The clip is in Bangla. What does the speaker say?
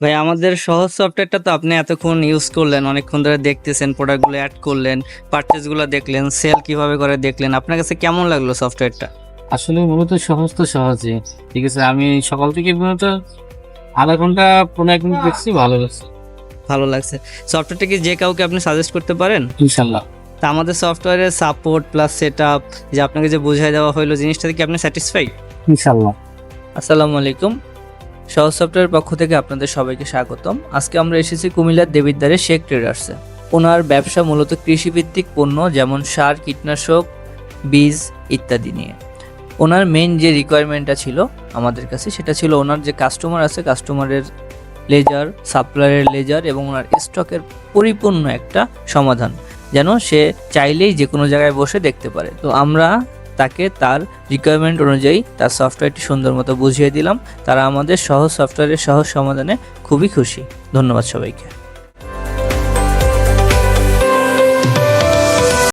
ভাই আমাদের সহজ সফটওয়্যারটা তো আপনি এতক্ষণ ইউজ করলেন অনেকক্ষণ ধরে দেখতেছেন প্রোডাক্টগুলো অ্যাড করলেন পারচেসগুলো দেখলেন সেল কীভাবে করে দেখলেন। আপনার কাছে কেমন লাগল সফটওয়্যারটা আসলে মূলত সহজ তো সহজে। ঠিক আছে আমি সকাল থেকে মূলত আধা ঘণ্টা পনেরো এক মিনিট দেখছি ভালো লাগছে। ভালো লাগছে। সফটওয়্যারটা কি যে কাউকে আপনি সাজেস্ট করতে পারেন? ইনশাল্লাহ তা আমাদের সফটওয়্যারের সাপোর্ট প্লাস সেট আপ যে আপনাকে যে বুঝাই দেওয়া হলো জিনিসটা কি আপনি স্যাটিসফাইড ইনশাল্লাহ আসসালামু আলাইকুম। সহজ সফটওয়্যারের পক্ষ থেকে আপনাদের সবাইকে স্বাগতম। আজকে আমরা এসেছি কুমিল্লার দেবিদ্বারে শেখ ট্রেডার্সে ওনার ব্যবসা মূলত কৃষিভিত্তিক পণ্য যেমন সার, কীটনাশক, বীজ ইত্যাদি নিয়ে। ওনার মেন যে রিকোয়ারমেন্টটা ছিল আমাদের কাছে, সেটা ছিল ওনার যে কাস্টমার আছে কাস্টমারের লেজার সাপ্লায়ারের লেজার এবং ওনার স্টকের পরিপূর্ণ একটা সমাধান। যেন সে চাইলেই যে কোনো জায়গায় বসে দেখতে পারে। তো আমরা তাকে তার রিকোয়ারমেন্ট অনুযায়ী তার সফটওয়্যারটি সুন্দর মতো বুঝিয়ে দিলাম। তারা আমাদের সহজ সফটওয়্যারের সহজ সমাধানে খুবই খুশি। ধন্যবাদ সবাইকে।